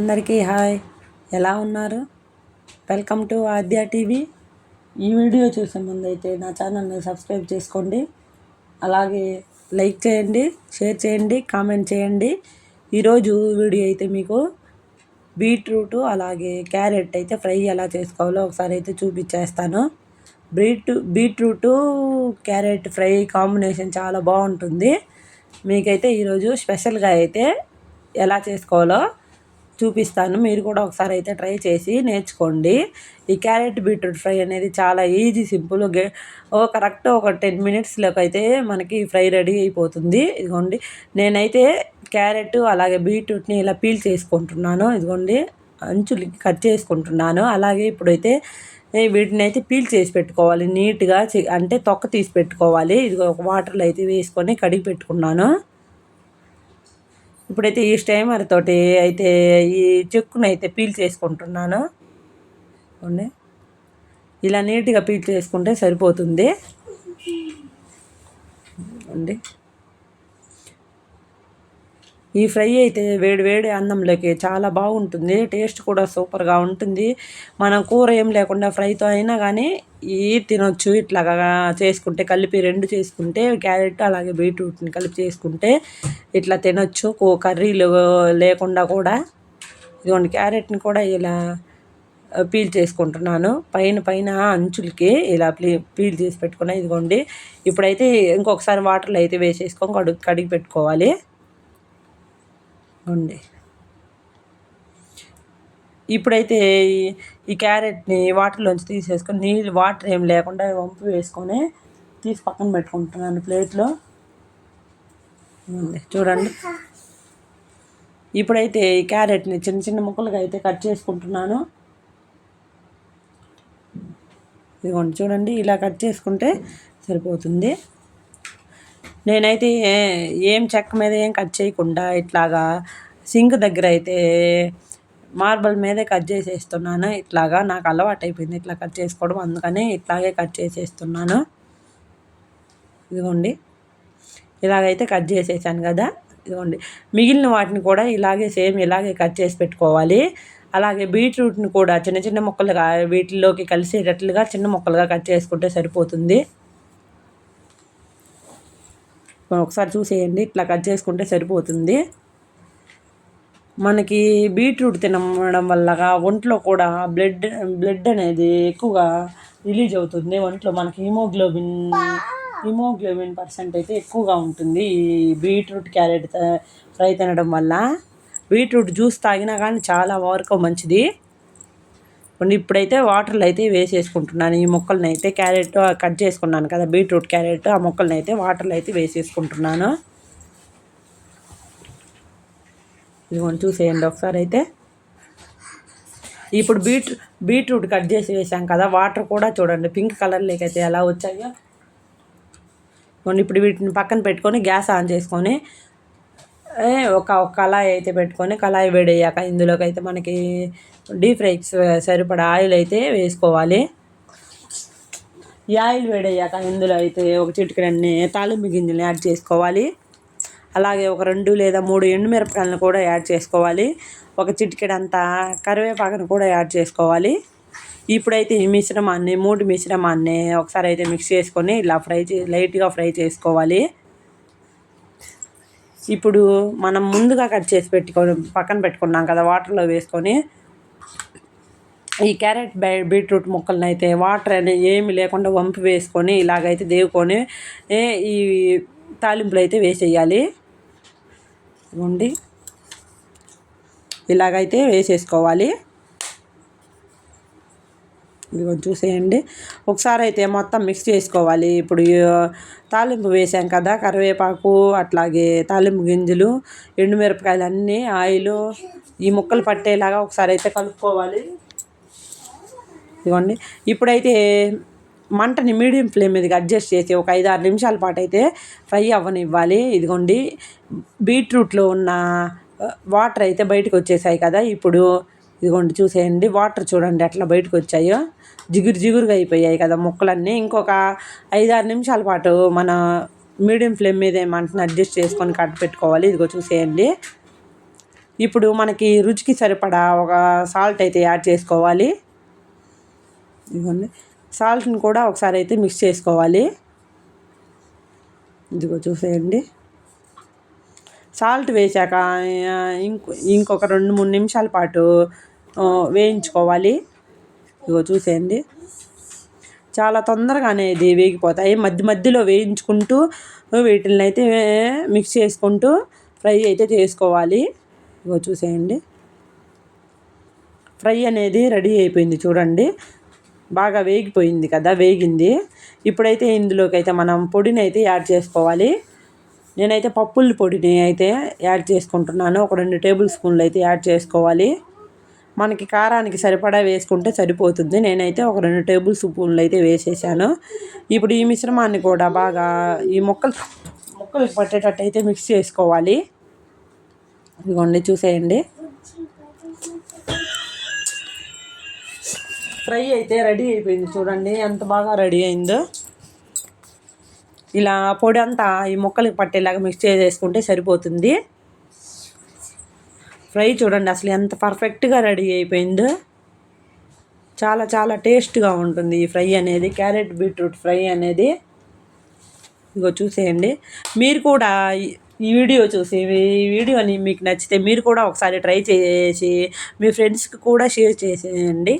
అందరికీ హాయ్. ఎలా ఉన్నారు? Welcome to Aadya TV. ఈ వీడియో చూసే ముందు అయితే నా ఛానల్ని సబ్స్క్రైబ్ చేసుకోండి. అలాగే లైక్ చేయండి షేర్ చేయండి కామెంట్ చేయండి. ఈరోజు వీడియో అయితే మీకు బీట్రూట్ అలాగే క్యారెట్ అయితే ఫ్రై ఎలా చేసుకోవాలో ఒకసారి అయితే చూపించేస్తాను. Beet beetroot carrot fry combination చాలా బాగుంటుంది. మీకైతే ఈరోజు స్పెషల్గా అయితే ఎలా చేసుకోవాలో చూపిస్తాను. మీరు కూడా ఒకసారి అయితే ట్రై చేసి నేర్చుకోండి. ఈ క్యారెట్ బీట్రూట్ ఫ్రై అనేది చాలా ఈజీ సింపుల్ ఓ కరెక్ట్ ఒక టెన్ మినిట్స్లోకి అయితే మనకి ఫ్రై రెడీ అయిపోతుంది. ఇదిగోండి. నేనైతే క్యారెట్ అలాగే బీట్రూట్ని ఇలా పీల్ చేసుకుంటున్నాను. ఇదిగోండి. అంచులు కట్ చేసుకుంటున్నాను. అలాగే ఇప్పుడైతే వీటిని అయితే పీల్ చేసి పెట్టుకోవాలి. నీట్గా అంటే తొక్క తీసి పెట్టుకోవాలి. ఇది ఒక వాటర్లో అయితే వేసుకొని కడిగి పెట్టుకున్నాను. ఇప్పుడైతే ఈ స్టైమర్ తోటి అయితే ఈ చెక్కును అయితే పీల్ చేసుకుంటున్నాను. ఇలా నీట్గా పీల్ చేసుకుంటే సరిపోతుంది. అండి ఈ ఫ్రై అయితే వేడి వేడి అన్నంలోకి చాలా బాగుంటుంది టేస్ట్ కూడా సూపర్గా ఉంటుంది. మనం కూర ఏం లేకుండా ఫ్రైతో అయినా కానీ ఈ తినొచ్చు. ఇట్లాగా చేసుకుంటే కలిపి రెండు చేసుకుంటే క్యారెట్ అలాగే బీట్రూట్ని కలిపి చేసుకుంటే ఇట్లా తినొచ్చు. కర్రీలు లేకుండా కూడా. ఇదిగోండి క్యారెట్ని కూడా ఇలా పీల్ చేసుకుంటున్నాను. పైన పైన అంచులకి ఇలా ప్లీ పీల్ చేసి పెట్టుకున్నా. ఇదిగోండి ఇప్పుడైతే ఇంకొకసారి వాటర్లో అయితే వేసేసుకొని కడుగు కడిగి పెట్టుకోవాలి. ఉండి. ఇప్పుడైతే ఈ క్యారెట్ని వాటర్లోంచి తీసేసుకొని నీళ్ళు వాటర్ ఏం లేకుండా వంపు వేసుకొని తీసి పక్కన పెట్టుకుంటున్నాను ప్లేట్లో. చూడండి. ఇప్పుడైతే ఈ క్యారెట్ని చిన్న చిన్న ముక్కలుగా అయితే కట్ చేసుకుంటున్నాను. ఇదిగోండి చూడండి ఇలా కట్ చేసుకుంటే సరిపోతుంది. నేనైతే ఏం చెక్క మీద ఏం కట్ చేయకుండా ఇట్లాగా సింక్ దగ్గర అయితే మార్బల్ మీదే కట్ చేసేస్తున్నాను. ఇట్లాగా నాకు అలవాటు అయిపోయింది ఇట్లా కట్ చేసుకోవడం. అందుకని ఇట్లాగే కట్ చేసేస్తున్నాను. ఇదిగోండి. ఇలాగైతే కట్ చేసేసాను కదా. ఇదిగోండి. మిగిలిన వాటిని కూడా ఇలాగే సేమ్ ఇలాగే కట్ చేసి పెట్టుకోవాలి. అలాగే బీట్రూట్ని కూడా చిన్న చిన్న ముక్కలుగా వీటిల్లోకి కలిసేటట్లుగా చిన్న ముక్కలుగా కట్ చేసుకుంటే సరిపోతుంది. ఒకసారి చూసేయండి. ఇట్లా కట్ చేసుకుంటే సరిపోతుంది. మనకి బీట్రూట్ తినడం వల్ల ఒంట్లో కూడా బ్లడ్ బ్లడ్ అనేది ఎక్కువగా రిలీజ్ అవుతుంది. ఒంట్లో మనకి హిమోగ్లోబిన్ హిమోగ్లోబిన్ పర్సెంట్ అయితే ఎక్కువగా ఉంటుంది ఈ బీట్రూట్ క్యారెట్ ఫ్రై తినడం వల్ల. బీట్రూట్ జ్యూస్ తాగినా కానీ చాలా వరకు మంచిది. ఇప్పుడైతే వాటర్లు అయితే వేసేసుకుంటున్నాను. ఈ మొక్కలను అయితే క్యారెట్ కట్ చేసుకున్నాను కదా బీట్రూట్ క్యారెట్ ఆ మొక్కలను అయితే వాటర్లు అయితే వేసేసుకుంటున్నాను. ఇదిగోండి చూసేయండి ఒకసారి అయితే. ఇప్పుడు బీట్ బీట్రూట్ కట్ చేసి వేసాం కదా వాటర్ కూడా చూడండి పింక్ కలర్లోకి అయితే ఎలా వచ్చాయో. ఇప్పుడు వీటిని పక్కన పెట్టుకొని గ్యాస్ ఆన్ చేసుకొని ఒక కళాయి అయితే పెట్టుకొని కళాయి వేడయ్యాక ఇందులోకి అయితే మనకి డీప్ ఫ్రైకి సరిపడా ఆయిల్ అయితే వేసుకోవాలి. ఈ ఆయిల్ వేడయ్యాక ఇందులో అయితే ఒక చిటికడన్ని తాలింపు గింజల్ని యాడ్ చేసుకోవాలి. అలాగే ఒక రెండు లేదా మూడు ఎండుమిరపకాయలను కూడా యాడ్ చేసుకోవాలి. ఒక చిటికెడంతా కరివేపాకును కూడా యాడ్ చేసుకోవాలి. ఇప్పుడైతే ఈ మిశ్రమాన్ని మూడు మిశ్రమాన్ని ఒకసారి అయితే మిక్స్ చేసుకొని ఇలా ఫ్రై చే లైట్గా ఫ్రై చేసుకోవాలి. ఇప్పుడు మనం ముందుగా కట్ చేసి పెట్టుకొని పక్కన పెట్టుకున్నాం కదా వాటర్లో వేసుకొని ఈ క్యారెట్ బీట్రూట్ ముక్కలను అయితే వాటర్ అనేది ఏమి లేకుండా వంపు వేసుకొని ఇలాగైతే దేవుకొని ఈ తాలింపులు అయితే వేసేయాలి. ఉండి ఇలాగైతే వేసేసుకోవాలి. ఇదిగో చూసేయండి. ఒకసారి అయితే మొత్తం మిక్స్ చేసుకోవాలి. ఇప్పుడు తాలింపు వేసాం కదా కరివేపాకు అట్లాగే తాలింపు గింజలు ఎండుమిరపకాయలు అన్నీ ఆయిల్ ఈ ముక్కలు పట్టేలాగా ఒకసారి అయితే కలుపుకోవాలి. ఇదిగోండి. ఇప్పుడైతే మంటని మీడియం ఫ్లేమ్ మీదకి అడ్జస్ట్ చేసి ఒక ఐదు ఆరు నిమిషాల పాటు అయితే ఫ్రై అవ్వనివ్వాలి. ఇదిగోండి. బీట్రూట్లో ఉన్న వాటర్ అయితే బయటకు వచ్చేసాయి కదా. ఇప్పుడు ఇదిగోండి చూసేయండి. వాటర్ చూడండి ఎట్లా బయటకు వచ్చాయో. జిగురు జిగురుగా అయిపోయాయి కదా ముక్కలన్నీ. ఇంకొక ఐదారు నిమిషాల పాటు మన మీడియం ఫ్లేమ్ మీద మంటను అడ్జస్ట్ చేసుకొని కట్ పెట్టుకోవాలి. ఇదిగో చూసేయండి. ఇప్పుడు మనకి రుచికి సరిపడా ఒక సాల్ట్ అయితే యాడ్ చేసుకోవాలి. ఇదిగోండి. సాల్ట్ని కూడా ఒకసారి అయితే మిక్స్ చేసుకోవాలి. ఇదిగో చూసేయండి. సాల్ట్ వేశాక ఇంకొక రెండు మూడు నిమిషాల పాటు వేయించుకోవాలి. ఇగో చూసేయండి. చాలా తొందరగా అనేది వేగిపోతాయి. మధ్య మధ్యలో వేయించుకుంటూ వీటిని అయితే మిక్స్ చేసుకుంటూ ఫ్రై అయితే చేసుకోవాలి. ఇగో చూసేయండి. ఫ్రై అనేది రెడీ అయిపోయింది చూడండి. బాగా వేగిపోయింది కదా వేగింది. ఇప్పుడైతే ఇందులోకి అయితే మనం పొడిని అయితే యాడ్ చేసుకోవాలి. నేనైతే పప్పుల పొడిని అయితే యాడ్ చేసుకుంటున్నాను. ఒక రెండు టేబుల్ స్పూన్లు అయితే యాడ్ చేసుకోవాలి. మనకి కారానికి సరిపడా వేసుకుంటే సరిపోతుంది. నేనైతే ఒక రెండు టేబుల్ స్పూన్లు అయితే వేసేసాను. ఇప్పుడు ఈ మిశ్రమాన్ని కూడా బాగా ఈ మొక్కలు మొక్కలు పట్టేటట్టు అయితే మిక్స్ చేసుకోవాలి. ఇదిగోండి చూసేయండి. ఫ్రై అయితే రెడీ అయిపోయింది చూడండి ఎంత బాగా రెడీ అయిందో. ఇలా పొడి అంతా ఈ మొక్కలకి పట్టేలాగా మిక్స్ చేసేసుకుంటే సరిపోతుంది. ఫ్రై చూడండి అసలు ఎంత పర్ఫెక్ట్గా రెడీ అయిపోయిందో. చాలా చాలా టేస్ట్గా ఉంటుంది ఈ ఫ్రై అనేది క్యారెట్ బీట్రూట్ ఫ్రై అనేది. ఇగో చూసేయండి. మీరు కూడా ఈ వీడియో చూసి ఈ వీడియోని మీకు నచ్చితే మీరు కూడా ఒకసారి ట్రై చేసి మీ ఫ్రెండ్స్కి కూడా షేర్ చేసేయండి.